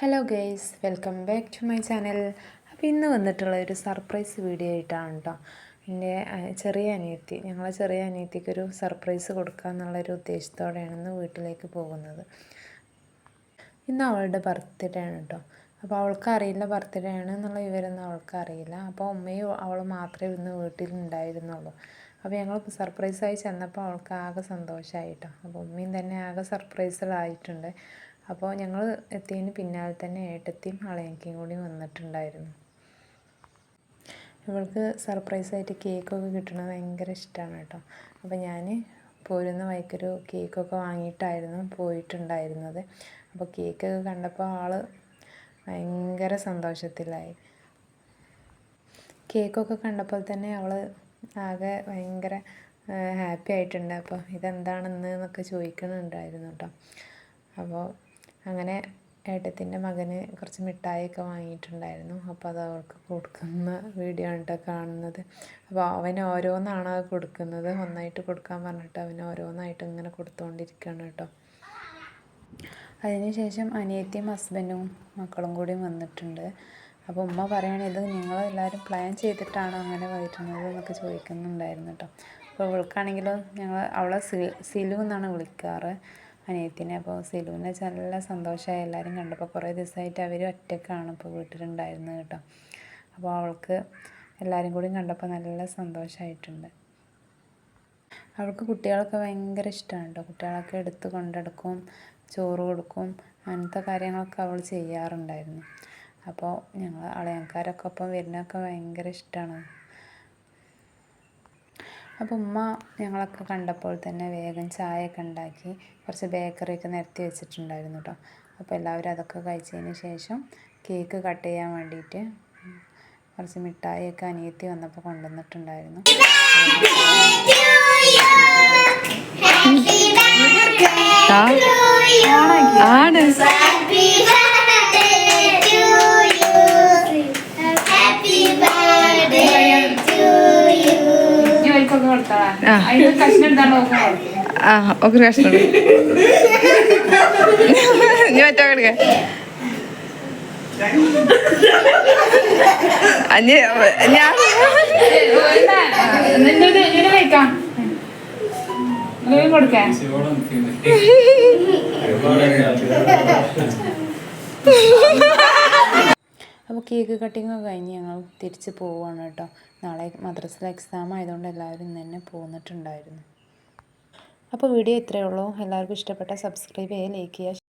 Hello guys welcome back to my channel അപ്പോൾ ഇന്ന് വന്നിട്ടുള്ള ഒരു സർപ്രൈസ് വീഡിയോ ആയിട്ടാണ് കേട്ടോ എന്റെ ചെറിയ അനിയത്തി ഞങ്ങളെ ചെറിയ അനിയത്തിക്ക് ഒരു സർപ്രൈസ് കൊടുക്കുക എന്നുള്ളൊരു ഉദ്ദേശത്തോടെയാണ് ഇന്ന് വീട്ടിലേക്ക് പോകുന്നത്. ഇന്ന് അവളുടെ ബർത്ത്ഡേ ആണ് കേട്ടോ അപ്പോൾ അവൾക്ക് അറിയില്ല ബർത്ത്ഡേ ആണ് എന്നുള്ള വിവരമൊന്നും അവൾക്ക് അറിയില്ല. അപ്പോൾ ഉമ്മയും അവൾ മാത്രമേ ഇന്ന് വീട്ടിൽ ഉണ്ടായിരുന്നുള്ളൂ അപ്പോൾ ഞങ്ങൾ സർപ്രൈസായി ചെന്നപ്പോൾ അവൾക്ക് ആകെ സന്തോഷമായി കേട്ടോ അപ്പോൾ ഉമ്മയും തന്നെ ആകെ സർപ്രൈസിലായിട്ടുണ്ട് അപ്പോൾ ഞങ്ങൾ എത്തിയതിന് പിന്നാലെ തന്നെ ഏട്ടത്തിയും അളയങ്കിയും കൂടി വന്നിട്ടുണ്ടായിരുന്നു. ഇവൾക്ക് സർപ്രൈസായിട്ട് കേക്കൊക്കെ കിട്ടുന്നത് ഭയങ്കര ഇഷ്ടമാണ് കേട്ടോ. അപ്പോൾ ഞാൻ പോരുന്ന വഴിക്കൊരു കേക്കൊക്കെ വാങ്ങിയിട്ടായിരുന്നു പോയിട്ടുണ്ടായിരുന്നത്. അപ്പോൾ കേക്കൊക്കെ കണ്ടപ്പോൾ ആൾ ഭയങ്കര സന്തോഷത്തിലായി. കേക്കൊക്കെ കണ്ടപ്പോൾ തന്നെ അവൾ ആകെ ഭയങ്കര ഹാപ്പി ആയിട്ടുണ്ട്. അപ്പോൾ ഇതെന്താണെന്ന് എന്നൊക്കെ ചോദിക്കുന്നുണ്ടായിരുന്നു കേട്ടോ. അപ്പോൾ അങ്ങനെ ഏട്ടത്തിന്റെ മകന് കുറച്ച് മിഠായിയൊക്കെ വാങ്ങിയിട്ടുണ്ടായിരുന്നു. അപ്പോൾ അത് അവർക്ക് കൊടുക്കുന്ന വീഡിയോ ആണ് കേട്ടോ കാണുന്നത്. അപ്പോൾ അവന് ഓരോന്നാണ് കൊടുക്കുന്നത്. ഒന്നായിട്ട് കൊടുക്കാൻ പറഞ്ഞിട്ട് അവന് ഓരോന്നായിട്ട് ഇങ്ങനെ കൊടുത്തുകൊണ്ടിരിക്കുകയാണ് കേട്ടോ അതിനുശേഷം അനിയത്തിയും ഹസ്ബൻഡും മക്കളും കൂടി വന്നിട്ടുണ്ട്. അപ്പോൾ ഉമ്മ പറയണ ഇത് നിങ്ങൾ എല്ലാവരും പ്ലാൻ ചെയ്തിട്ടാണ് അങ്ങനെ വരുന്നത് എന്നൊക്കെ ചോദിക്കുന്നുണ്ടായിരുന്നു കേട്ടോ അപ്പോൾ ഇവൾക്കാണെങ്കിലോ ഞങ്ങൾ അവളെ സിലു എന്നാണ് വിളിക്കാറ്. അനിയത്തിനെ അപ്പോൾ സിലുവിനെ നല്ല സന്തോഷമായി എല്ലാവരും കണ്ടപ്പോൾ കുറേ ദിവസമായിട്ട് അവർ ഒറ്റക്കാണ് ഇപ്പോൾ വീട്ടിലുണ്ടായിരുന്നത് കേട്ടോ. അപ്പോൾ അവൾക്ക് എല്ലാവരും കൂടി കണ്ടപ്പോൾ നല്ല സന്തോഷമായിട്ടുണ്ട് അവൾക്ക് കുട്ടികളൊക്കെ ഭയങ്കര ഇഷ്ടമാണ് കേട്ടോ. കുട്ടികളൊക്കെ എടുത്ത് കൊണ്ടെടുക്കും ചോറ് കൊടുക്കും അങ്ങനത്തെ കാര്യങ്ങളൊക്കെ അവൾ ചെയ്യാറുണ്ടായിരുന്നു. അപ്പോൾ ഞങ്ങൾ അളയക്കാരൊക്കെ ഒപ്പം വരുന്നതൊക്കെ ഭയങ്കര ഇഷ്ടമാണ് അപ്പോൾ ഉമ്മ ഞങ്ങളൊക്കെ കണ്ടപ്പോൾ തന്നെ വേഗം ചായയൊക്കെ ഉണ്ടാക്കി കുറച്ച് ബേക്കറിയൊക്കെ നിരത്തി വെച്ചിട്ടുണ്ടായിരുന്നു കേട്ടോ അപ്പോൾ എല്ലാവരും അതൊക്കെ കഴിച്ചതിന് ശേഷം കേക്ക് കട്ട് ചെയ്യാൻ വേണ്ടിയിട്ട് കുറച്ച് മിഠായിയൊക്കെ അനിയത്തി വന്നപ്പോൾ കൊണ്ടുവന്നിട്ടുണ്ടായിരുന്നു. ആണ്? ആ. ഒക്കെ കഷ്ണം നീ മറ്റോ അഞ്ഞ് ഞാൻ കൊടുക്കാൻ കേക്ക് കട്ടിങ് ഒക്കെ കഴിഞ്ഞ് ഞങ്ങൾ തിരിച്ച് പോവുകയാണ് കേട്ടോ. നാളെ മദ്രസിലെ എക്സാം ആയതുകൊണ്ട് എല്ലാവരും ഇന്ന് തന്നെ പോന്നിട്ടുണ്ടായിരുന്നു. അപ്പോൾ വീഡിയോ ഇത്രയേ ഉള്ളൂ. എല്ലാവർക്കും ഇഷ്ടപ്പെട്ട സബ്സ്ക്രൈബ് ചെയ്യുക ലൈക്ക് ചെയ്യുക